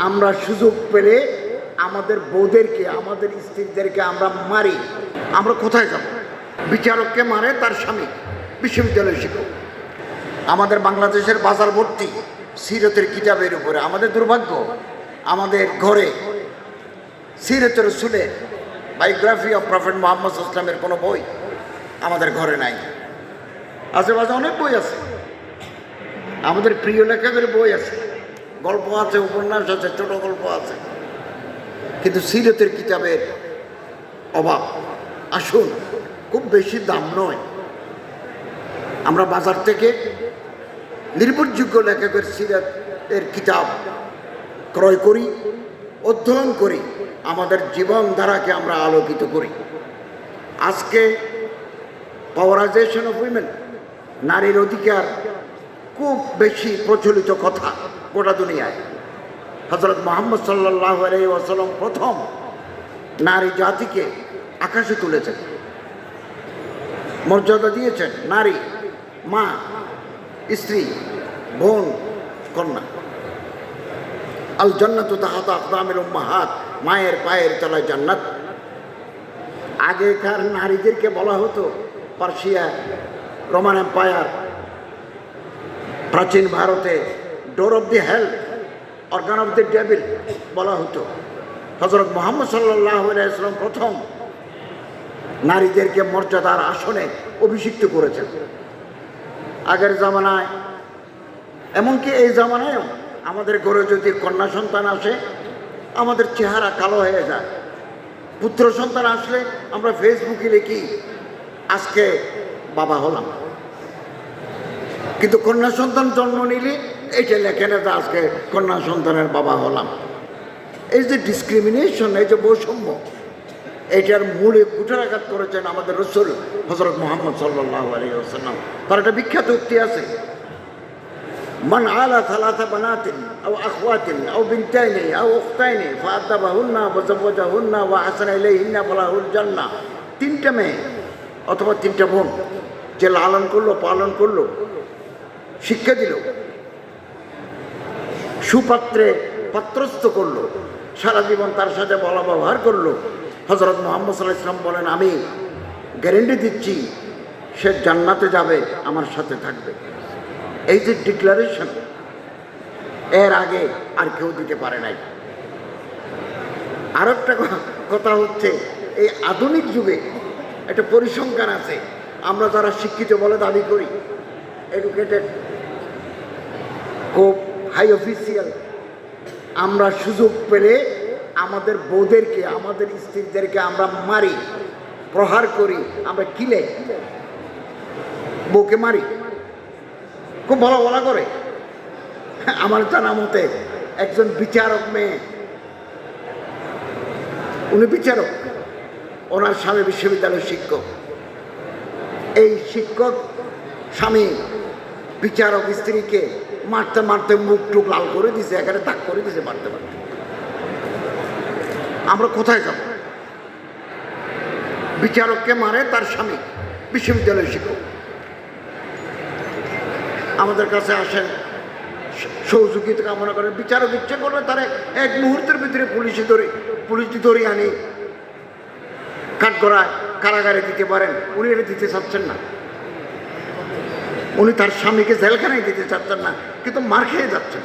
আমরা সুযোগ পেলে আমাদের বউদেরকে, আমাদের স্ত্রীদেরকে আমরা মারি। আমরা কোথায় যাব? বিচারককে মারে তার স্বামী। বিশ্ববিদ্যালয় শিক্ষক আমাদের বাংলাদেশের বাজার ভর্তি সিরতের কিতাবের উপরে। আমাদের দুর্ভাগ্য, আমাদের ঘরে সিরতের রসুলে বায়োগ্রাফি অফ প্রফেট মোহাম্মদ ইসলামের কোনো বই আমাদের ঘরে নাই। আশেপাশে অনেক বই আছে। আমাদের প্রিয় লেখকের বই আছে। গল্প আছে, উপন্যাস আছে, ছোট গল্প আছে। কিন্তু সিরতের কিতাবের অভাব। আসুন, খুব বেশি দাম নয়। আমরা বাজার থেকে নির্ভরযোগ্য লেখকের সিরাত এর কিতাব ক্রয় করি, অধ্যয়ন করি, আমাদের জীবন জীবনধারাকে আমরা আলোকিত করি। আজকে পাওয়ারাইজেশন অফ উইমেন নারীর অধিকার, খুব বেশি প্রচলিত কথা। গোটা দুনিয়ায়। হজরত মোহাম্মদ সাল্লাহ ওয়াসাল্লাম প্রথম নারী জাতিকে আকাশে তুলেছেন। মর্যাদা দিয়েছেন নারী, মা, স্ত্রী, বোন, কন্যা। আল জান্নাত তাহাত আকদামের উম্মাহাত, মায়ের পায়ের তলায় জান্নাত। আগেকার নারীদেরকে বলা হতো পার্সিয়া রোমান এম্পায়ার, প্রাচীন ভারতে door of the hell organ of the devil বলা হতো। হজরত মোহাম্মদ সাল্লাহ ইসলাম প্রথম নারীদেরকে মর্যাদার আসনে অভিষিক্ত করেছেন। আগের জামানায়, এমনকি এই জামানায়ও আমাদের ঘরে যদি কন্যা সন্তান আসে, আমাদের চেহারা কালো হয়ে যায়। পুত্র সন্তান আসলে আমরা ফেসবুকে লিখি, আজকে বাবা হলাম। কিন্তু কন্যা সন্তান জন্ম নিলে এইটা লেখে না যে আজকে কন্যা সন্তানের বাবা হলাম এই যে ডিসক্রিমিনেশন এই যে বৈষম্য এইটার মূলে কুঠারাঘাত করেছেন আমাদের রসুল হজরত মোহাম্মদ সাল্লাহ আলী আসাল্লাম তার একটা বিখ্যাত উক্তি আছে من عال ثلاث بنات أو أخوات أو بنتين أو أختين فأدبهن وزوجهن وحسن إليهن فله الجنة তিনটা মেয়ে অথবা তিনটা বোন যে লালন করলো পালন করলো শিক্ষা দিল সুপাত্রে পাত্রস্থ করল। সারা জীবন তার সাথে বলা ব্যবহার করল। হজরত মোহাম্মদ সাল্লাহ ইসলাম বলেন, আমি গ্যারেন্টি দিচ্ছি, সে জান্নাতে যাবে, আমার সাথে থাকবে। এই যে ডিক্লারেশন এর আগে আর কেউ দিতে পারে নাই। আর একটা কথা হচ্ছে, এই আধুনিক যুগে একটা পরিসংখ্যান আছে, আমরা যারা শিক্ষিত বলে দাবি করি এডুকেটেড খুব হাই অফিসিয়াল, আমরা সুযোগ পেলে আমাদের বউদেরকে, আমাদের স্ত্রীদেরকে আমরা মারি, প্রহার করি, আমরা কিলে বউকে মারি। খুব ভালো বলা করে। আমার জানা মতে একজন বিচারক মেয়ে, উনি বিচারক, ওনার স্বামী বিশ্ববিদ্যালয়ের শিক্ষক। এই শিক্ষক স্বামী বিচারক স্ত্রীকে মারতে মারতে মুখ টুক লাল করে দিছে, এখানে তাক করে দিছে মারতে মারতে। আমরা কোথায় যাব? বিচারককে মারে তার স্বামী বিশ্ববিদ্যালয়ের শিক্ষক আমাদের কাছে আসেন, সহযোগিতা কামনা করেন, বিচারক ইচ্ছে করলে তারা এক মুহূর্তের ভিতরে পুলিশে ধরে পুলিশ ধরে আনি। কাঠগড়ায় কারাগারে দিতে পারেন, উনি এটা দিতে চাচ্ছেন না। উনি তার স্বামীকে জেলখানায় দিতে চাচ্ছেন না কিন্তু মার খেয়ে যাচ্ছেন।